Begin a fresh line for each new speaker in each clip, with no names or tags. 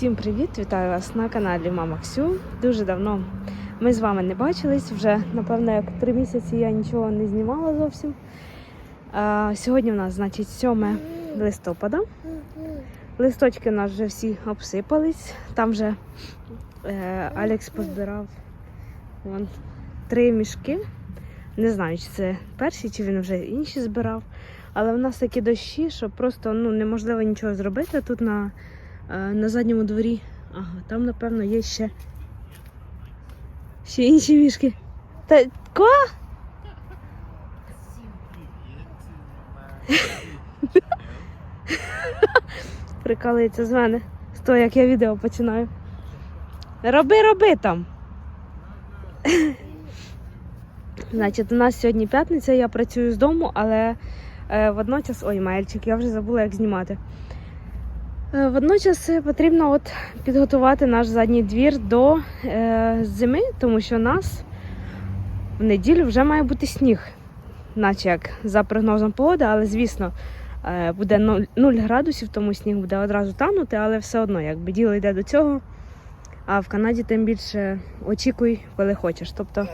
Всім привіт! Вітаю вас на каналі Мама Ксю. Дуже давно ми з вами не бачились. Вже напевно як три місяці я нічого не знімала зовсім. А, сьогодні у нас, значить, 7 листопада. Листочки у нас вже всі обсипались. Там вже е, Алекс позбирав вон, три мішки. Не знаю, чи це перші, чи він вже інші збирав. Але в нас такі дощі, що просто ну, неможливо нічого зробити тут на на задньому дворі. Ага, там, напевно, є ще. Ще інші мішки. Та ко? Прикалується з мене. З того, як я відео починаю. Роби, роби там. Значить, у нас сьогодні п'ятниця, я працюю з дому, але е, водночас. Ой, мальчик, я вже забула, як знімати. Е, Водночас е, потрібно от підготувати наш задній двір до е, зими, тому що у нас в неділю вже має бути сніг, наче як за прогнозом погоди, але звісно е, буде 0, 0 градусів, тому сніг буде одразу танути, але все одно, якби діло йде до цього. А в Канаді тим більше очікуй, коли хочеш. Тобто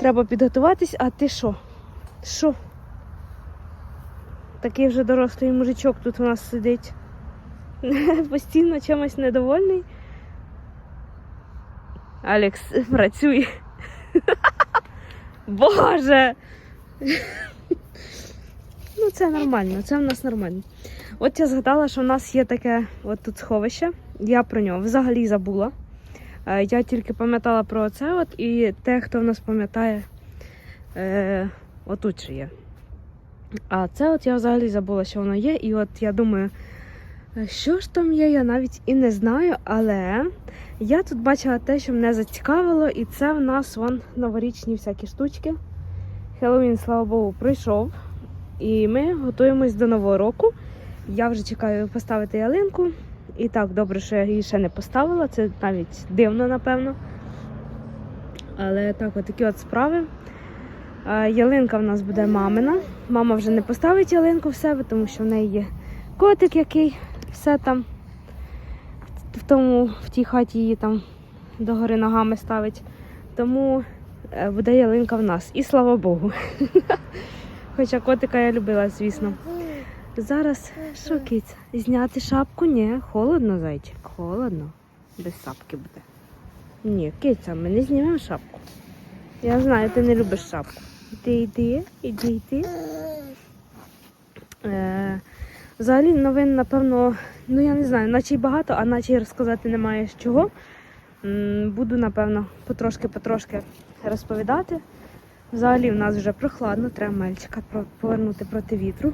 треба підготуватись, а ти що? Що? Такий вже дорослий мужичок тут у нас сидить. постійно чимось недовольний. Алекс працює. Боже! ну, це нормально, це в нас нормально. От я згадала, що в нас є таке от тут сховище. Я про нього взагалі забула. Е, Я тільки пам'ятала про це, от, і те, хто в нас пам'ятає, е, отут же є. А це от я взагалі забула, що воно є. І от я думаю, що ж там є, я навіть і не знаю, але я тут бачила те, що мене зацікавило, і це в нас вон новорічні всякі штучки. Хеллоуін, слава Богу, пройшов. І ми готуємось до Нового року. Я вже чекаю поставити ялинку. І так, добре, що я її ще не поставила. Це навіть дивно, напевно. Але так, от такі от справи. Ялинка в нас буде мамина. Мама вже не поставить ялинку в себе, тому що в неї є котик, який все там в тому, в тій хаті її там догори ногами ставить. Тому е, буде ялинка в нас. І слава Богу. Хоча котика я любила, звісно. Зараз що киця? Зняти шапку? Ні, холодно, зайчик, холодно. Без шапки буде. Ні, киця, ми не знімемо шапку. Я знаю, ти не любиш шапку. Іди, йди, іди, йди. Е, Взагалі новин, напевно, ну я не знаю, наче й багато, а наче й розказати немає з чого. Буду, напевно, потрошки-потрошки розповідати. Взагалі в нас вже прохладно, треба мальчика повернути проти вітру.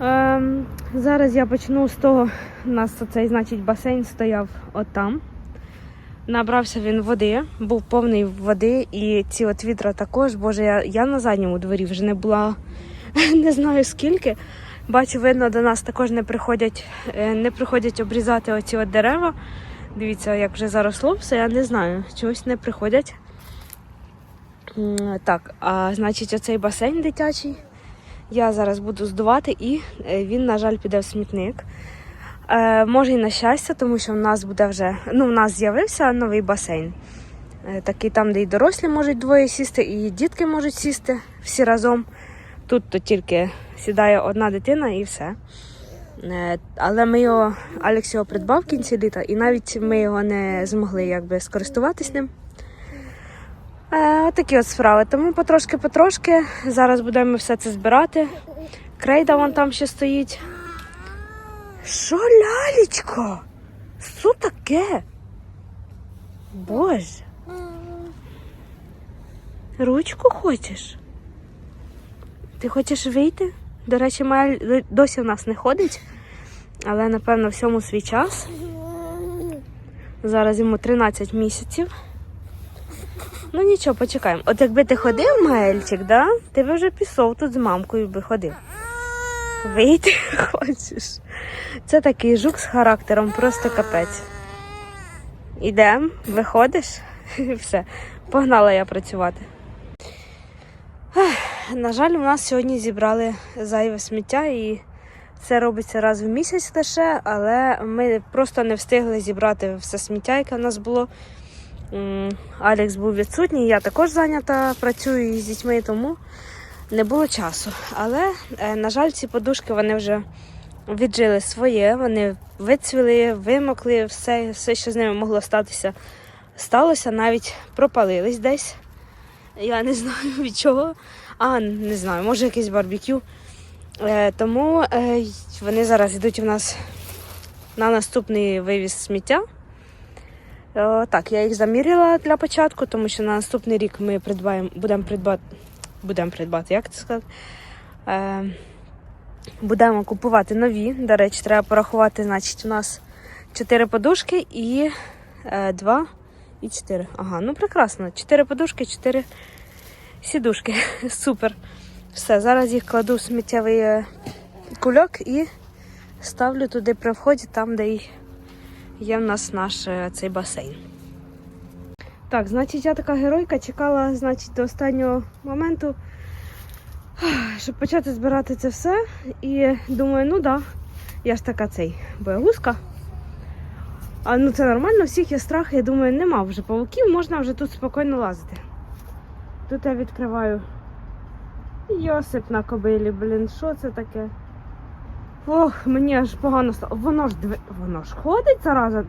Ем, зараз я почну з того, у нас цей, значить, басейн стояв отам. Набрався він води, був повний води, і ці от вітра також. Боже, я, я на задньому дворі вже не була не знаю скільки. Бачу, видно, до нас також не приходять, е, не приходять обрізати оці от дерева. Дивіться, як вже заросло все, я не знаю, чогось не приходять. Так, а значить, оцей басейн дитячий. Я зараз буду здувати і е, він, на жаль, піде в смітник. Е, може і на щастя, тому що в нас буде вже, ну, в нас з'явився новий басейн. Е, Такий там, де і дорослі можуть двоє сісти, і дітки можуть сісти всі разом. Тут то тільки сідає одна дитина і все. Е, Але ми його, Алекс його придбав в кінці літа, і навіть ми його не змогли якби скористуватись ним. Е, Отакі от справи. Тому потрошки-потрошки. Зараз будемо все це збирати. Крейда вон там ще стоїть. Що, лялечко? Що таке? Боже. Ручку хочеш? Ти хочеш вийти? До речі, Маель досі в нас не ходить, але напевно всьому свій час. Зараз йому 13 місяців. Ну нічого, почекаємо. От якби ти ходив, Маельчик, да? ти би вже пішов тут з мамкою би ходив. Вийти хочеш. Це такий жук з характером, просто капець. Ідемо, виходиш, і все. Погнала я працювати. На жаль, у нас сьогодні зібрали зайве сміття і Це робиться раз в місяць лише, але ми просто не встигли зібрати все сміття, яке в нас було. Алекс був відсутній, я також зайнята, працюю із дітьми, тому не було часу. Але, е, на жаль, ці подушки вони вже віджили своє, вони вицвіли, вимокли, все, все, що з ними могло статися, сталося, навіть пропалились десь. Я не знаю від чого. А, не знаю, може якийсь барбекю. Е, тому е, вони зараз йдуть у нас на наступний вивіз сміття. Е, так, я їх заміряла для початку, тому що на наступний рік ми придбаємо, будемо придбати, будемо придбати, як це сказати? Е, будемо купувати нові. До речі, треба порахувати, значить, у нас 4 подушки і е, 2 і 4. Ага, ну прекрасно. 4 подушки, 4 сідушки. Супер. Все, зараз їх кладу в сміттєвий е, кульок і ставлю туди при вході, там, де є в нас наш е, цей басейн. Так, значить, я така геройка чекала, значить, до останнього моменту, щоб почати збирати це все. І думаю, ну да, я ж така цей боягузка. А ну це нормально, всіх є страх, я думаю, нема вже павуків, можна вже тут спокійно лазити. Тут я відкриваю Йосип на кобилі, блін, що це таке? Ох, мені аж погано стало. Воно ж дви... воно ж ходить зараза.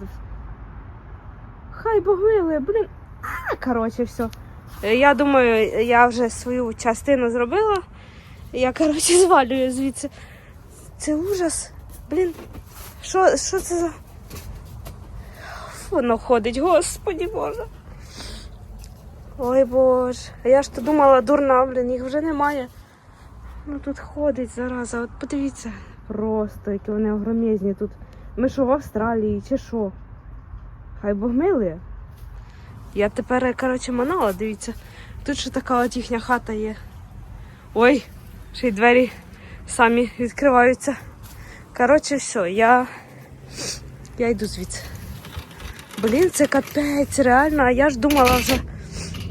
Хай Бог милує, блін. А, коротше, все. Я думаю, я вже свою частину зробила. Я, коротше, звалюю звідси. Це ужас. Блін. Що це за. Воно ходить, господі Боже. Ой Боже. А я ж то думала, дурна, блін, їх вже немає. Ну тут ходить зараза. От подивіться. Просто, які вони огромезні тут. Ми що в Австралії чи що? Хай Бог милує. Я тепер, коротше, манала, дивіться. Тут ще така от їхня хата є. Ой, ще й двері самі відкриваються. Коротше, все, я. Я йду звідси. Блін, це капець, реально. А я ж думала вже.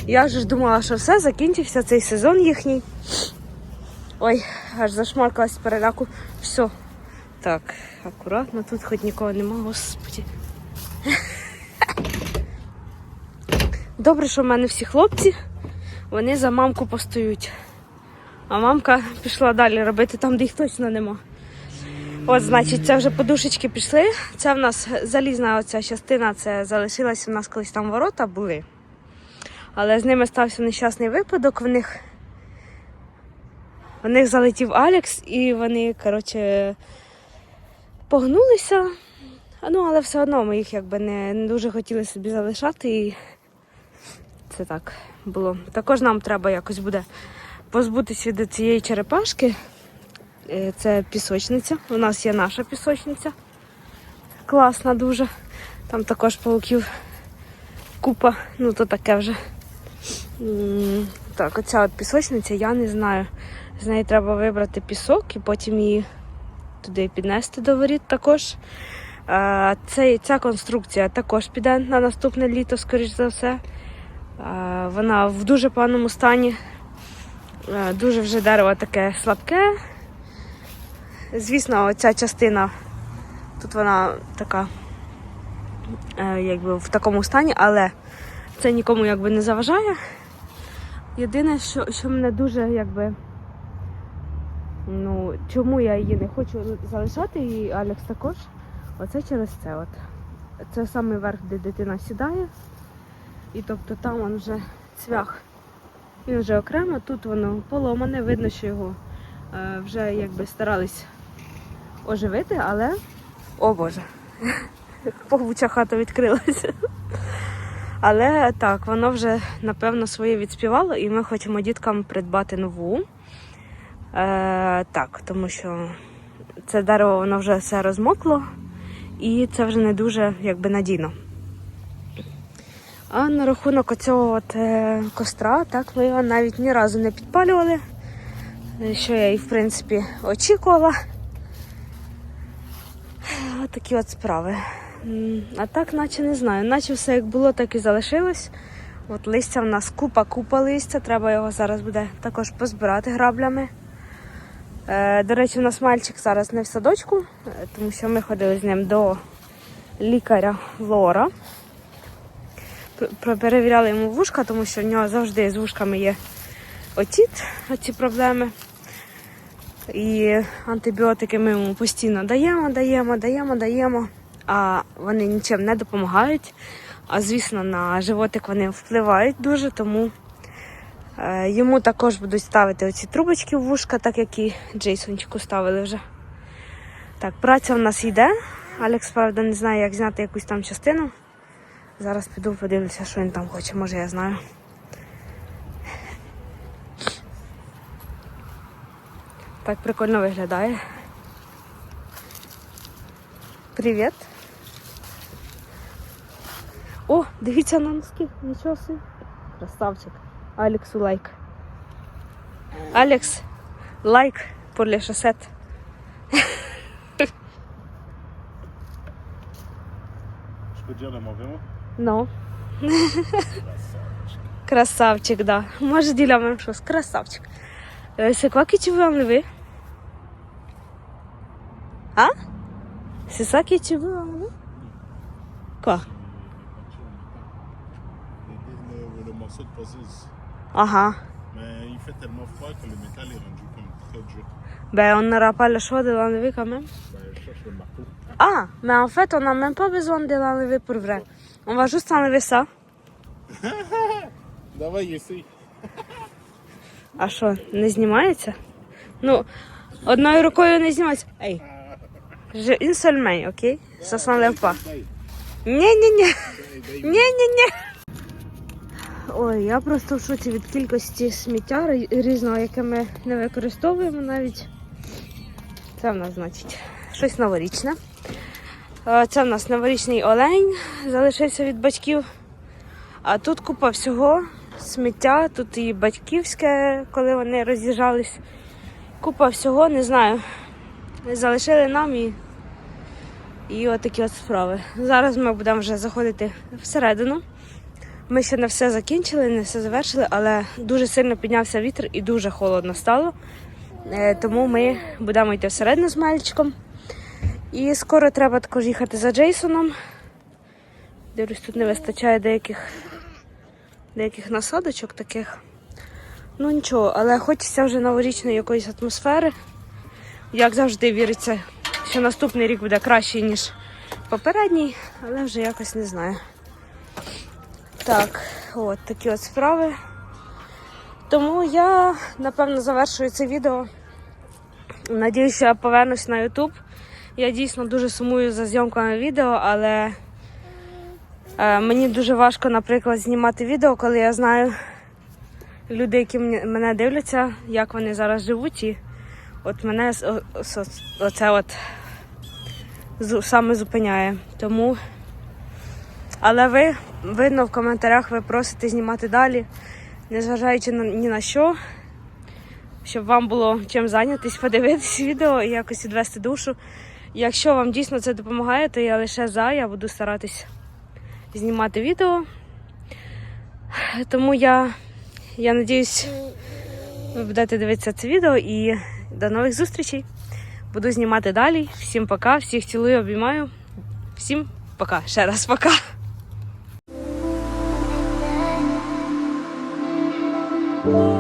Я ж думала, що все, закінчився цей сезон їхній. Ой, аж зашмаркалась переляку. Все. Так, акуратно, тут хоч нікого нема, господі. Добре, що в мене всі хлопці, вони за мамку постоють. А мамка пішла далі робити там, де їх точно нема. От, значить, це вже подушечки пішли. Це в нас залізна оця частина, це залишилася у нас колись там ворота були. Але з ними стався нещасний випадок. В них, в них залетів Алекс, і вони, коротше, погнулися. Ну, але все одно ми їх якби не, не дуже хотіли собі залишати. І це так було. Також нам треба якось буде позбутися від цієї черепашки. Е, Це пісочниця. У нас є наша пісочниця. Класна дуже. Там також пауків купа. Ну, то таке вже. Так, оця от пісочниця, я не знаю. З неї треба вибрати пісок і потім її туди піднести до воріт також. Е, Цей, ця конструкція також піде на наступне літо, скоріш за все. Вона в дуже поганому стані. Дуже вже дерево таке слабке. Звісно, оця частина, тут вона така, е, якби в такому стані, але це нікому якби не заважає. Єдине, що, що мене дуже якби. Ну, чому я її не хочу залишати, і Алекс також. Оце через це. От. Це саме верх, де дитина сідає. І тобто там він вже цвях. Він вже окремо, тут воно поломане, видно, що його е, вже якби старались оживити, але. О Боже! Погуча хата відкрилася. Але так, воно вже напевно своє відспівало, і ми хочемо діткам придбати нову. Е, так, тому що це дерево воно вже все розмокло, і це вже не дуже якби надійно. А на рахунок оцього от, е, костра, так, ми його навіть ні разу не підпалювали, е, що я і в принципі очікувала. Ось такі от справи. А так, наче не знаю, наче все як було, так і залишилось. От листя в нас купа, купа листя, треба його зараз буде також позбирати граблями. Е, До речі, у нас мальчик зараз не в садочку, е, тому що ми ходили з ним до лікаря Лора. Перевіряли йому вушка, тому що в нього завжди з вушками є отіт, оці проблеми. І антибіотики ми йому постійно даємо, даємо, даємо, даємо, а вони нічим не допомагають. А звісно, на животик вони впливають дуже, тому е, йому також будуть ставити оці трубочки в вушка, так як і Джейсончику ставили вже. Так, праця в нас йде. Алекс, правда, не знає, як зняти якусь там частину. Зараз піду подивлюся, що він там хоче, може я знаю. Так прикольно виглядає. Привіт. О, дивіться на носки. Нічого собі. Красавчик. Алексу лайк. Алекс, лайк
dire le mauvais mot
Ну. Красавчик, да. Може діля même chose. Красавчик. Euh, c'est quoi que tu veux enlever Hein C'est ça que tu veux enlever Quoi
le, le morceau de puzzles.
Ага.
Mais il fait tellement froid que le métal est rendu comme très dur.
Ben, on n'aura pas le choix de l'enlever quand même.
Ben, je cherche le marteau.
Ah, mais en fait, on n'a même pas besoin de l'enlever pour vrai. On va juste enlever ça.
Давай, essaye.
А що, не знімається? Ну, одною рукою не знімається. Ей. Je une seule main, окей? Ça s'enlève pas. Ні-ні-ні. Ні-ні-ні. Ой, я просто в шоці від кількості сміття різного, яке ми не використовуємо навіть. Це в нас, значить, щось новорічне. Е, Це в нас новорічний олень, залишився від батьків. А тут купа всього сміття, тут і батьківське, коли вони роз'їжджались. Купа всього, не знаю. Залишили нам і, і отакі от справи. Зараз ми будемо вже заходити всередину. Ми ще не все закінчили, не все завершили, але дуже сильно піднявся вітер і дуже холодно стало. Е, Тому ми будемо йти всередину з мальчиком. І скоро треба також їхати за Джейсоном. Дивлюсь, тут не вистачає деяких, деяких насадочок таких. Ну нічого, але хочеться вже новорічної якоїсь атмосфери. Як завжди віриться, що наступний рік буде кращий, ніж попередній, але вже якось не знаю. Так, от такі от справи. Тому я напевно завершую це відео. Надіюсь, що я повернусь на YouTube. Я дійсно дуже сумую за зйомками відео, але е, мені дуже важко, наприклад, знімати відео, коли я знаю люди, які мене дивляться, як вони зараз живуть. І от мене оце от саме зупиняє. Тому. Але ви видно в коментарях, ви просите знімати далі, незважаючи на, ні на що, щоб вам було чим зайнятися, подивитись відео і якось відвести душу. Якщо вам дійсно це допомагає, то я лише за, я буду старатись знімати відео. Тому я, я надіюсь, ви будете дивитися це відео і до нових зустрічей. Буду знімати далі. Всім пока, всіх цілую, обіймаю. Всім пока. Ще раз пока.
Lord.